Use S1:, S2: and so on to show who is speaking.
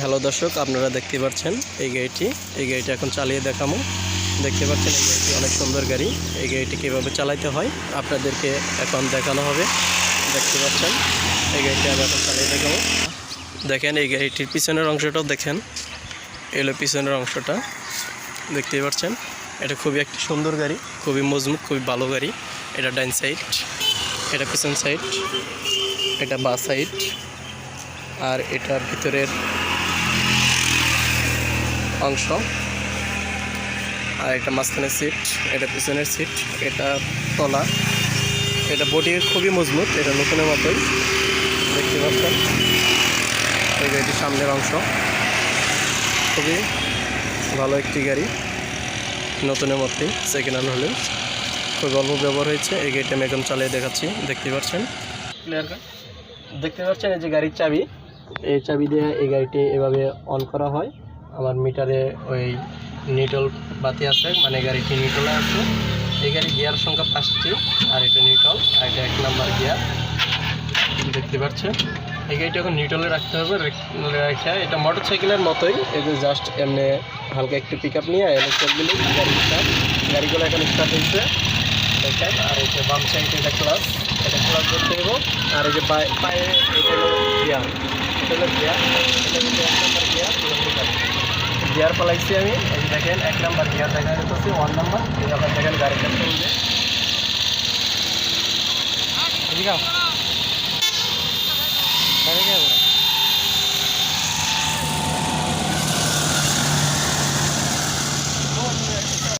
S1: Hello দর্শক, আপনারা দেখতে পাচ্ছেন এই গাড়িটি। এই গাড়িটি এখন চালিয়ে দেখামো দেখতে পাচ্ছেন এই গাড়িটি অনেক সুন্দর গাড়ি। এই গাড়িটি কীভাবে চালাইতে হয় আপনাদেরকে এখন দেখানো হবে। দেখতে পাচ্ছেন, এই গাড়িটি আমি এখন চালিয়ে দেখাবো। দেখেন এই গাড়িটির পিছনের অংশটাও দেখেন। এলো পিছনের অংশটা। দেখতেই পাচ্ছেন, এটা খুবই একটি সুন্দর গাড়ি, খুবই মজবুত, খুবই ভালো গাড়ি। এটা ডাইন সাইড, এটা পিছন সাইড, এটা বা সাইড। আর এটার ভিতরের অংশ। আর এটা মাঝখানের সিট এটা পিছনের সিট এটা তলা। এটা বডি খুবই মজবুত, এটা নতুনের মতোই। দেখতে পাচ্ছেন? গাড়িটির সামনের অংশ। খুবই ভালো একটি গাড়ি, নতুনের মধ্যেই সেকেন্ড হ্যান্ড হলেও। খুব অল্প ব্যবহার হয়েছে, এই গাড়িটা আমি এখন চালিয়ে দেখাচ্ছি, দেখতে পাচ্ছেন? দেখতে পাচ্ছেন এই যে গাড়ির চাবি? এই চাবি দিয়ে এই গাড়িটি এভাবে অন করা হয়। আমার মিটারে ওই নিটল বাতি আছে মানে গাড়িটি নিটলে আছে। এই গাড়ি গিয়ার সংখ্যা পাঁচটি, আর এটা নিটল আর এটা এক নাম্বার গিয়ার। দেখতে পাচ্ছেন? এই গাড়িটা এখন নিউট্রালে রাখতে হবে, রেখে এটা মোটর সাইকেলের মতোই। এই যে জাস্ট এমনি হালকা একটু পিক আপ নিয়ে এনে চলগুলো গাড়ি স্টার্ট গাড়িগুলো এখন স্টার্ট হয়েছে। দেখেন, আর এই যে বাম সাইডে এটা ক্লাস এটা ক্লাস করতে দেবো আর এই যে পায়ে এটা গিয়ার এটা হলো গিয়ার এটা হলো এক নাম্বার গিয়ার গিয়ার পালাইছি আমি। এই দেখেন, এক নম্বর গিয়ার দেখা যাচ্ছে ওয়ান নম্বর এই যখন দেখেন গাড়িটা।